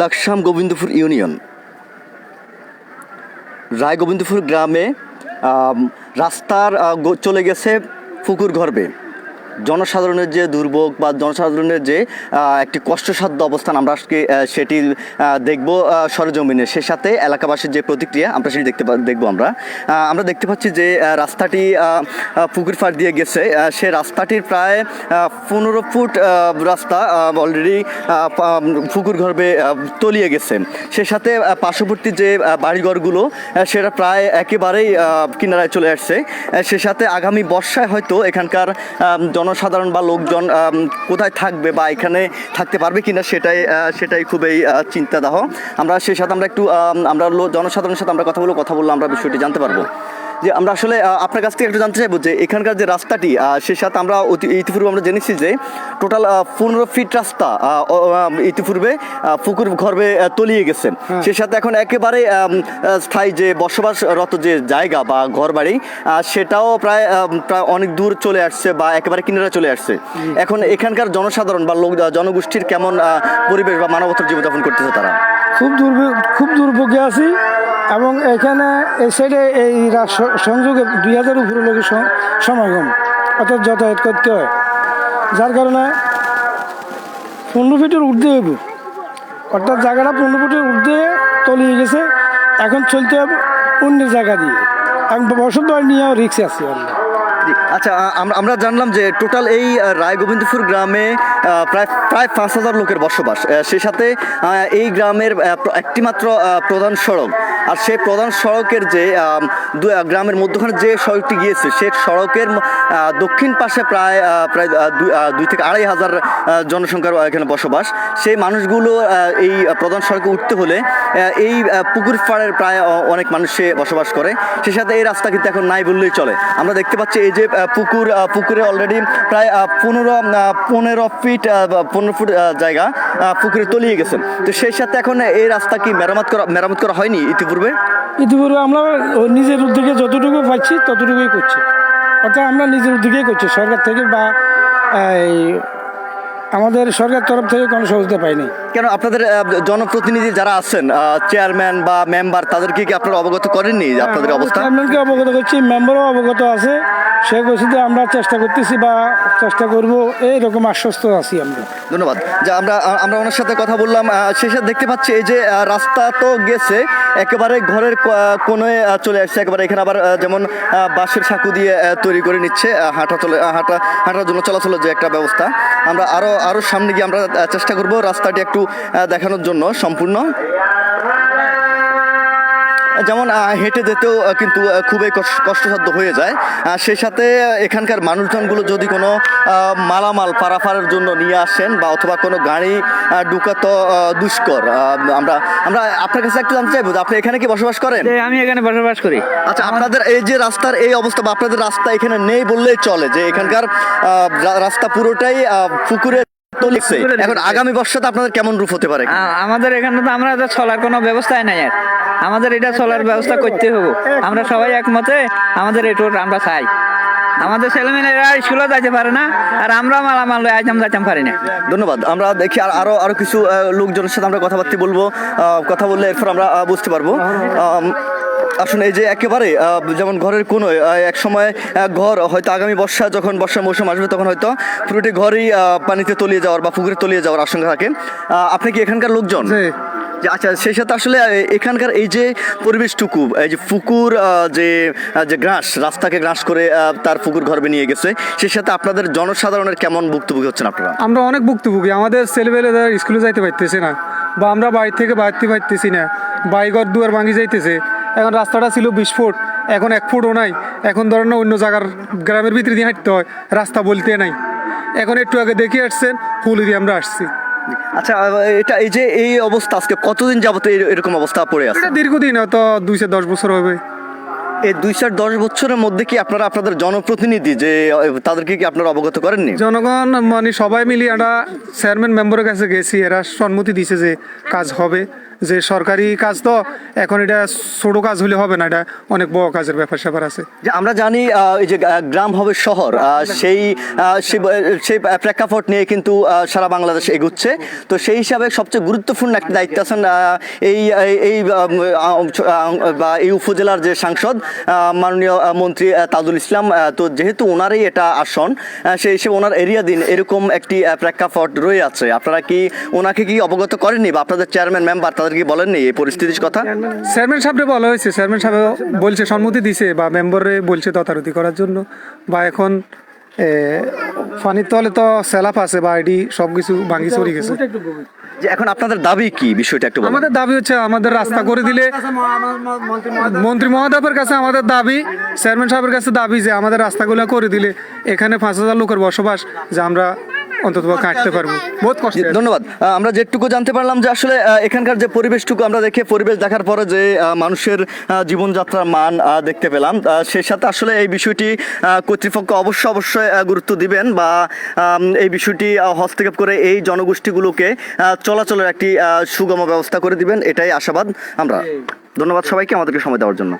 Laksam Gobindapur union. Rai Gobindapur গ্রামে রাস্তার চলে গেছে পুকুর গর্বে জনসাধারণের যে দুর্ভোগ বা জনসাধারণের যে একটি কষ্টসাধ্য অবস্থান আমরা আজকে সেটি দেখব সরজমিনে। সে সাথে এলাকাবাসীর যে প্রতিক্রিয়া আমরা সেটি দেখতে দেখব আমরা। আমরা দেখতে পাচ্ছি যে রাস্তাটি পুকুর পাড় দিয়ে গেছে। সে রাস্তাটির প্রায় পনেরো ফুট রাস্তা অলরেডি পুকুর আহ, তলিয়ে গেছে। সে সাথে পার্শ্ববর্তী যে বাড়িঘরগুলো সেটা প্রায় একেবারেই কিনারায় চলে আসছে। সে সাথে আগামী বর্ষায় হয়তো এখানকার আম, জনসাধারণ বা লোকজন কোথায় থাকবে বা এখানে থাকতে পারবে কিনা সেটাই সেটাই খুবই চিন্তা চিন্তাদাহ। আমরা সেই সাথে আমরা একটু আমরা জনসাধারণের সাথে আমরা কথা বলে কথা বললে আমরা বিষয়টি জানতে পারব। যে আমরা আসলে আপনার কাছ থেকে একটু জানতে চাইব যে এখানকার যে রাস্তাটি সে সাথে আমরা অতি ইতিপূর্বে আমরা জেনেছি যে টোটাল পনেরো ফিট রাস্তা ইতিপূর্বে পুকুর ঘরবে তলিয়ে গেছে। সে সাথে এখন একেবারে স্থায়ী যে বসবাসরত যে জায়গা বা ঘর বাড়ি সেটাও প্রায় প্রায় অনেক দূর চলে আসছে বা একেবারে কিনারা চলে আসছে। এখন এখানকার জনসাধারণ বা লোক জনগোষ্ঠীর কেমন পরিবেশ বা মানবতার জীবনযাপন করতেছে তারা? খুব দুর্ভোগ খুব দুর্ভোগে আছি। এবং এখানে এই সাইডে এই সংযোগে দুই হাজার উপরে লোকের সমাগম অর্থাৎ যাতায়াত করতে হয়। যার কারণে পনেরো ফিটের ঊর্ধ্বে হইব। অর্থাৎ জায়গাটা পনেরো ফিটের ঊর্ধ্বে তলিয়ে গেছে। এখন চলতে হবে অন্য জায়গা দিয়ে। এবং বসত নিয়েও রিক্সে আছি আমরা আচ্ছা আমরা জানলাম যে টোটাল এই রায়গোবিন্দপুর গ্রামে প্রায় প্রায় পাঁচ হাজার লোকের বসবাস। সেই সাথে এই গ্রামের একটিমাত্র প্রধান সড়ক। আর সেই প্রধান সড়কের যে গ্রামের মধ্যখানে যে সড়কটি গিয়েছে সেই সড়কের দক্ষিণ পাশে প্রায় প্রায় দুই- থেকে আড়াই হাজার জনসংখ্যার এখানে বসবাস। সেই মানুষগুলো এই প্রধান সড়কে উঠতে হলে এই পুকুর পাড়ের প্রায় অনেক মানুষে বসবাস করে। সে সাথে এই রাস্তা কিন্তু এখন নাই বললেই চলে। আমরা দেখতে পাচ্ছি এই যে পুকুর পুকুরে অলরেডি প্রায় পনেরো পনেরো ফিট পনেরো ফুট জায়গা। পুকুরে তলিয়ে গেছেন। তো সেই সাথে এখন এই রাস্তা কি মেরামত করা মেরামত করা হয়নি ইতিপূর্বে? ইতিপূর্বে আমরা নিজের উদ্যোগে যতটুকু পাচ্ছি ততটুকুই করছি। অর্থাৎ আমরা নিজের উদ্যোগেই করছি। সরকার থেকে বা আমাদের সরকার তরফ থেকে কোনো সহযোগিতা পাইনি। কেন আপনাদের জনপ্রতিনিধি যারা আছেন চেয়ারম্যান বা মেম্বার তাদেরকে কি আপনারা অবগত করেননি আপনাদের অবস্থা? চেয়ারম্যানকে অবগত করছি মেম্বারও অবগত আছে। সে যে আমরা চেষ্টা করতেছি বা চেষ্টা করব এইরকম আশ্বস্ত আছি আমরা। ধন্যবাদ। যা আমরা আমরা ওনার সাথে কথা বললাম শেষে দেখতে পাচ্ছি এই যে রাস্তা তো গেছে একেবারে ঘরের ক- আহ, কোণে আহ, চলে আসছে একেবারে এখানে আবার যেমন বাঁশের সাঁকু দিয়ে তৈরি করে নিচ্ছে হাঁটা চলে হাঁটা হাঁটার জন্য চলাচলের যে একটা ব্যবস্থা। আমরা আরও আরও সামনে গিয়ে আমরা চেষ্টা করব রাস্তাটি একটু দেখানোর জন্য সম্পূর্ণ। যেমন হেঁটে যেতেও কিন্তু খুবই কষ্ট- কষ্টসাধ্য হয়ে যায়। সেই সাথে এখানকার মানুষজনগুলো যদি কোনো মালামাল পারাপারের জন্য নিয়ে আসেন বা অথবা কোনো গাড়ি আহ, ঢুকাতো দুষ্কর আমরা আমরা আপনার কাছে একটু জানতে চাইব আপনি এখানে কি বসবাস করেন? আমি এখানে বসবাস করি। আচ্ছা আপনাদের এই যে রাস্তার এই অবস্থা বা আপনাদের রাস্তা এখানে নেই বললেই চলে যে এখানকার রাস্তা পুরোটাই আহ, এখন আগামী বর্ষাতে আপনাদের কেমন রূপ হতে পারে? আমাদের এখানে তো আমরা চলার কোনো ব্যবস্থাই নাই আর। আমাদের এটা চলার ব্যবস্থা করতে হবে। আমরা সবাই একমতে আমাদের এই আমরা চাই। আমাদের ছেলেমেয়েরা স্কুলে যাইতে পারে না আর আমরা মালামাল আইতাম যাইতাম পারি না। ধন্যবাদ। আমরা দেখি আর আরও আরও কিছু লোকজনের সাথে আমরা কথাবার্তা বলব। কথা বললে এরপর আমরা বুঝতে পারব। আসুন এই যে একেবারে যেমন ঘরের কোনো এক সময় ঘর হয়তো আগামী বর্ষা যখন বর্ষার মৌসুম আসবে তখন হয়তো পুরোটি ঘরই পানিতে তলিয়ে যাওয়ার বা পুকুরে তলিয়ে যাওয়ার আশঙ্কা থাকে। আপনি কি এখানকার লোকজন? যে আচ্ছা সেই সাথে আসলে এখানকার এই যে পরিবেশটুকু এই যে পুকুর যে যে গ্রাস রাস্তাকে গ্রাস করে তার পুকুর ঘরবে নিয়ে গেছে সেই সাথে আপনাদের জনসাধারণের কেমন ভুক্তভোগী হচ্ছেন আপনারা? আমরা অনেক ভুক্তভোগী। আমাদের ছেলেবেলেরা স্কুলে যাইতে পারতেছে না বা আমরা বাড়ি থেকে বাড়তে পারতেছি না বাইঘর দুয়ার ভাঙি যাইতেছে। এখন রাস্তাটা ছিল বিশ ফুট এখন এক ফুটও নাই। এখন ধরেন না অন্য জায়গার গ্রামের ভিতরে দিয়ে হাঁটতে হয় রাস্তা বলতে নাই। এখন একটু আগে দেখে আসছেন হুলি দিয়ে আমরা আসছি। আচ্ছা এটা এই যে এই অবস্থা আজকে কতদিন যাবত এই- এরকম অবস্থা পড়ে আছে? এটা দীর্ঘদিন হয়তো দুইশো দশ বছর হবে। এই দুই চার দশ বছরের মধ্যে কি আপনারা আপনাদের জনপ্রতিনিধি যে তাদেরকে কি আপনারা অবগত করেননি? জনগণ মানে সবাই মিলিয়ে আমরা চেয়ারম্যান মেম্বারের কাছে গেছি এরা সম্মতি দিছে যে কাজ হবে। যে সরকারি কাজ তো, এখন এটা ছোট কাজ হলে হবে না, এটা অনেক বড় কাজের ব্যাপার স্যাপার আছে। যে আমরা জানি এই যে গ্রাম হবে শহর সেই সেই প্রেক্ষাপট নিয়ে কিন্তু সারা বাংলাদেশ এগুচ্ছে। তো সেই হিসাবে সবচেয়ে গুরুত্বপূর্ণ একটা দায়িত্ব আছেন এই, এই- বা এই উপজেলার যে সাংসদ মাননীয় মন্ত্রী তাজুল ইসলাম তো যেহেতু ওনারই এটা আসন সেই হিসেবে ওনার এরিয়া দিন এরকম একটি প্রেক্ষাপট রয়ে আছে। আপনারা কি ওনাকে কি অবগত করেননি বা আপনাদের চেয়ারম্যান মেম্বার তাদের কি বলেননি এই পরিস্থিতির কথা? চেয়ারম্যান সাহেবরে বলা হয়েছে চেয়ারম্যান সাহেব বলছে সম্মতি দিছে বা মেম্বারে বলছে তদারতি করার জন্য। বা এখন এ, পানির তলে তো স্যালাপ আছে বা আইডি সব কিছু ভাঙি চড়ি গেছে। যে এখন আপনাদের দাবি কি বিষয়টা একটু আমাদের দাবি হচ্ছে আমাদের রাস্তা করে দিলে মন্ত্রী মহোদয়ের কাছে আমাদের দাবি চেয়ারম্যান সাহেবের কাছে দাবি যে আমাদের রাস্তাগুলো করে দিলে এখানে পাঁচ হাজার লোকের বসবাস যে আমরা অন্তত কাটতে পারব। বহুত কষ্ট। ধন্যবাদ। আমরা যেটুকু জানতে পারলাম যে আসলে এখানকার যে পরিবেশটুকু আমরা দেখে পরিবেশ দেখার পরে যে মানুষের জীবনযাত্রার মান আহ, দেখতে পেলাম সেই সাথে আসলে এই বিষয়টি আহ, কর্তৃপক্ষ অবশ্য অবশ্যই গুরুত্ব দিবেন বা এই বিষয়টি হস্তক্ষেপ করে এই জনগোষ্ঠীগুলোকে আহ, চলাচলের একটি আহ, সুগম ব্যবস্থা করে দিবেন। এটাই আশাবাদ আমরা। ধন্যবাদ সবাইকে আমাদেরকে সময় দেওয়ার জন্য।